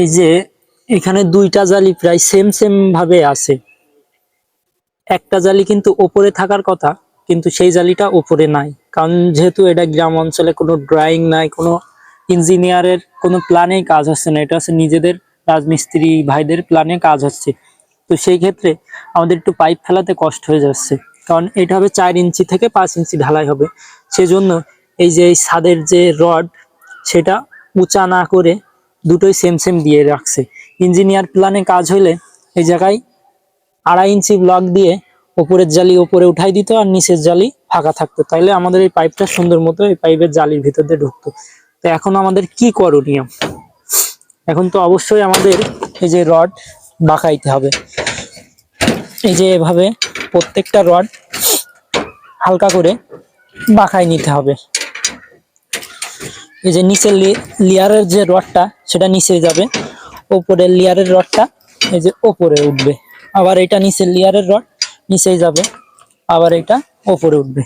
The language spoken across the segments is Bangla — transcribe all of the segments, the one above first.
এই যে এখানে দুইটা জালি প্রায় সেম সেম ভাবে আছে। একটা জালি কিন্তু ওপরে থাকার কথা, কিন্তু সেই জালিটা ওপরে নাই। কারণ যেহেতু এটা গ্রাম অঞ্চলে কোনো ড্রয়িং নাই, কোনো ইঞ্জিনিয়ারের কোনো প্ল্যানেই কাজ হচ্ছে না, এটা হচ্ছে নিজেদের রাজমিস্ত্রি ভাইদের প্ল্যানে কাজ হচ্ছে। তো সেই ক্ষেত্রে আমাদের একটু পাইপ ফেলাতে কষ্ট হয়ে যাচ্ছে। কারণ এটা হবে চার ইঞ্চি থেকে পাঁচ ইঞ্চি ঢালাই হবে। সেজন্য এই যে এই ছাদের যে রড সেটা উঁচা না করে দুটোই সেম সেম দিয়ে রাখছে। ইঞ্জিনিয়ার প্ল্যানে কাজ হইলে এই জায়গায় আড়াই ইঞ্চি ব্লক দিয়ে ওপরের জালি ওপরে উঠাই দিত আর নিচের জালি ফাঁকা থাকতো। তাইলে আমাদের এই পাইপটা সুন্দর মতো এই পাইপের জালির ভিতর দিয়ে ঢুকতো। তো এখন আমাদের কি করণীয়? এখন তো অবশ্যই আমাদের এই যে রড বাঁকাইতে হবে। এই যে এভাবে প্রত্যেকটা রড হালকা করে বাঁকাই নিতে হবে। এই যে নিচের লেয়ারের যে রডটা, সেটা নিচে যাবে। ওপরের লেয়ারের রডটা এই যে ওপরে উঠবে। আবার এটা নিচের লেয়ারের রড নিচে যাবে। আবার এটা ওপরে উঠবে।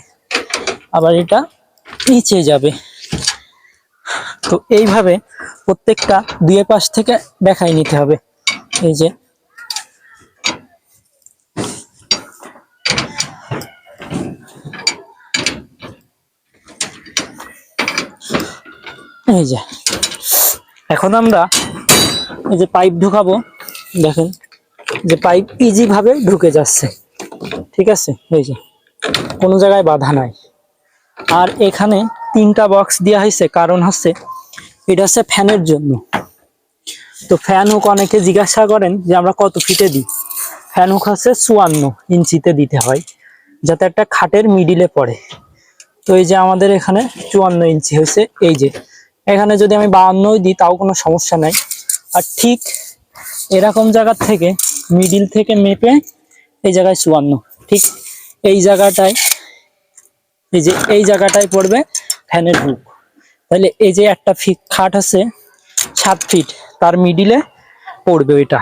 আবার এটা নিচে যাবে। তো এইভাবে প্রত্যেকটা দুই পাশ থেকে দেখাই নিতে হবে। এই যে এই যে। এখন আমরা এই যে পাইপ ঢুকাবো, দেখেন, যে পাইপ ইজি ভাবে ঢুকে যাচ্ছে, ঠিক আছে? এই যে, কোনো জায়গায় বাধা নাই। আর এখানে তিনটা বক্স দেওয়া হয়েছে, কারণ হচ্ছে এটা হচ্ছে ফ্যানের জন্য। তো ফ্যান হোক অনেকে জিজ্ঞাসা করেন যে আমরা কত ফিটে দিই? ফ্যান হোক হচ্ছে চুয়ান্ন ইঞ্চিতে দিতে হয়, যাতে একটা খাটের মিডিলে পড়ে। তো এই যে আমাদের এখানে চুয়ান্ন ইঞ্চি হয়েছে, এই যে। এখানে যদি আমি বাহান্নই দিই, তাও কোনো সমস্যা নাই। আর ঠিক এরকম জায়গার থেকে মিডিল থেকে মেপে এই জায়গায় চুয়ান্ন। ঠিক এই জায়গাটায়, এই যে এই জায়গাটায় পড়বে ফ্যানের হুক তাহলে এই যে একটা ফিট খাট আছে, সাত ফিট তার মিডিলে পড়বে ওইটা।